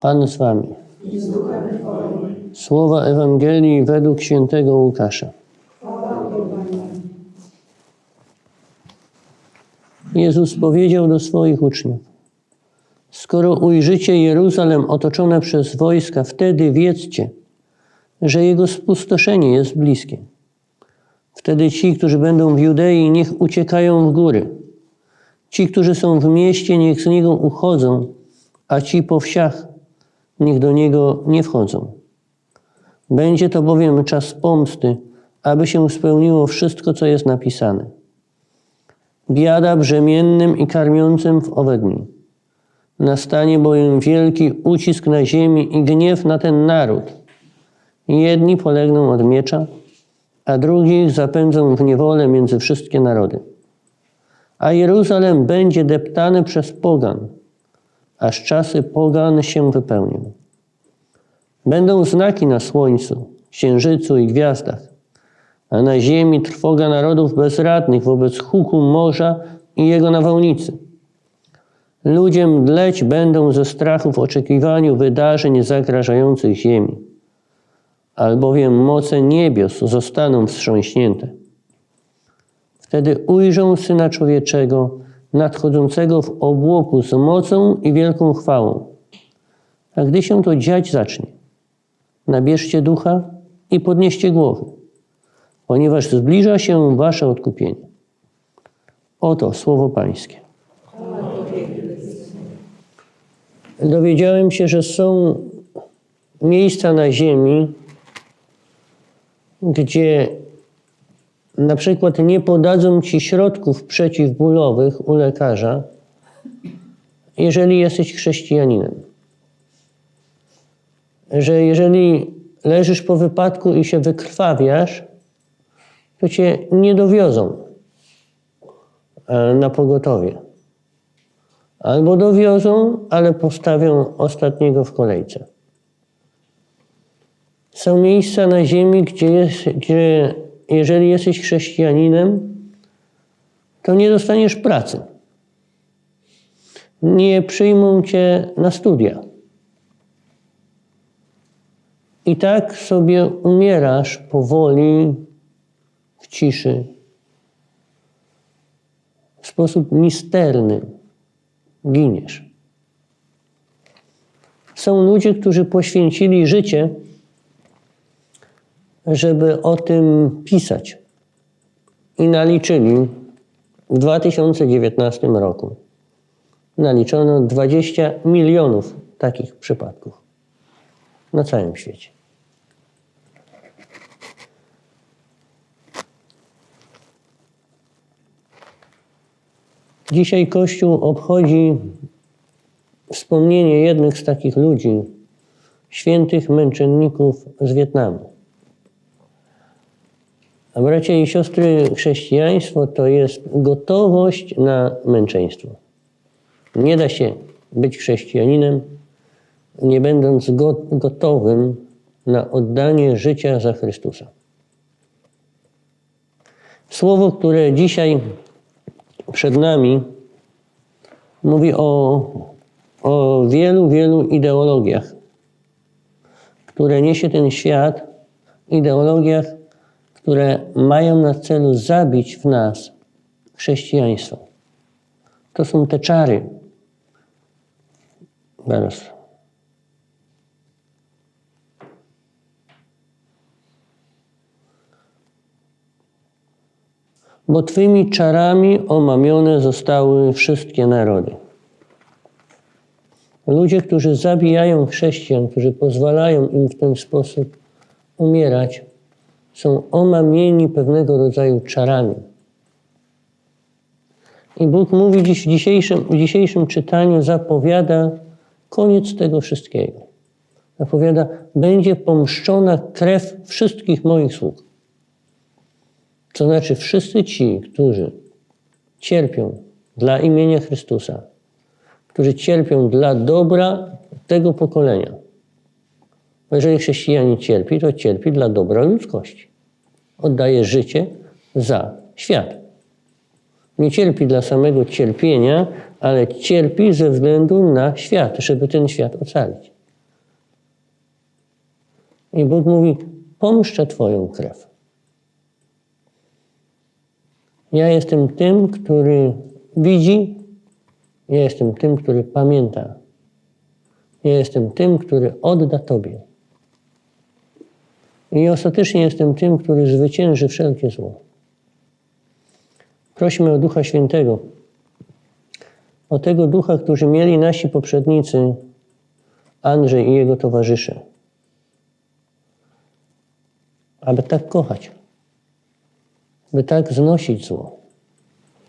Pan z wami. Słowa Ewangelii według świętego Łukasza. Jezus powiedział do swoich uczniów: Skoro ujrzycie Jeruzalem otoczone przez wojska, wtedy wiedzcie, że jego spustoszenie jest bliskie. Wtedy ci, którzy będą w Judei, niech uciekają w góry. Ci, którzy są w mieście, niech z niego uchodzą, a ci po wsiach, niech do niego nie wchodzą. Będzie to bowiem czas pomsty, aby się spełniło wszystko, co jest napisane. Biada brzemiennym i karmiącym w owe dni. Nastanie bowiem wielki ucisk na ziemi i gniew na ten naród. Jedni polegną od miecza, a drugich zapędzą w niewolę między wszystkie narody. A Jeruzalem będzie deptany przez pogan, aż czasy pogan się wypełnią. Będą znaki na słońcu, księżycu i gwiazdach, a na ziemi trwoga narodów bezradnych wobec huku morza i jego nawałnicy. Ludzie mdleć będą ze strachu w oczekiwaniu wydarzeń zagrażających ziemi, albowiem moce niebios zostaną wstrząśnięte. Wtedy ujrzą Syna Człowieczego nadchodzącego w obłoku z mocą i wielką chwałą. A gdy się to dziać zacznie, nabierzcie ducha i podnieście głowy, ponieważ zbliża się wasze odkupienie. Oto słowo Pańskie. Dowiedziałem się, że są miejsca na ziemi, gdzie na przykład nie podadzą ci środków przeciwbólowych u lekarza, jeżeli jesteś chrześcijaninem. Że jeżeli leżysz po wypadku i się wykrwawiasz, to cię nie dowiozą e, na pogotowie. Albo dowiozą, ale postawią ostatniego w kolejce. Są miejsca na ziemi, gdzie, jest, gdzie jeżeli jesteś chrześcijaninem, to nie dostaniesz pracy. Nie przyjmą cię na studia. I tak sobie umierasz powoli, w ciszy, w sposób misterny. Giniesz. Są ludzie, którzy poświęcili życie żeby o tym pisać. I naliczyli w 2019 roku. Naliczono 20 milionów takich przypadków na całym świecie. Dzisiaj Kościół obchodzi wspomnienie jednych z takich ludzi, świętych męczenników z Wietnamu. A bracia i siostry, chrześcijaństwo to jest gotowość na męczeństwo. Nie da się być chrześcijaninem, nie będąc gotowym na oddanie życia za Chrystusa. Słowo, które dzisiaj przed nami, mówi o, o wielu, wielu ideologiach, które niesie ten świat, ideologiach które mają na celu zabić w nas chrześcijaństwo. To są te czary. Bo Twymi czarami omamione zostały wszystkie narody. Ludzie, którzy zabijają chrześcijan, którzy pozwalają im w ten sposób umierać, są omamieni pewnego rodzaju czarami. I Bóg mówi dziś w dzisiejszym, w dzisiejszym czytaniu, zapowiada koniec tego wszystkiego. Zapowiada, będzie pomszczona krew wszystkich moich sług. To znaczy, wszyscy ci, którzy cierpią dla imienia Chrystusa, którzy cierpią dla dobra tego pokolenia. Bo jeżeli chrześcijanin cierpi, to cierpi dla dobra ludzkości oddaje życie za świat. Nie cierpi dla samego cierpienia, ale cierpi ze względu na świat, żeby ten świat ocalić. I Bóg mówi: Pomszczę Twoją krew. Ja jestem tym, który widzi, ja jestem tym, który pamięta. Ja jestem tym, który odda Tobie. I ostatecznie jestem tym, który zwycięży wszelkie zło. Prośmy o Ducha Świętego, o tego Ducha, którzy mieli nasi poprzednicy, Andrzej i jego towarzysze, aby tak kochać, by tak znosić zło,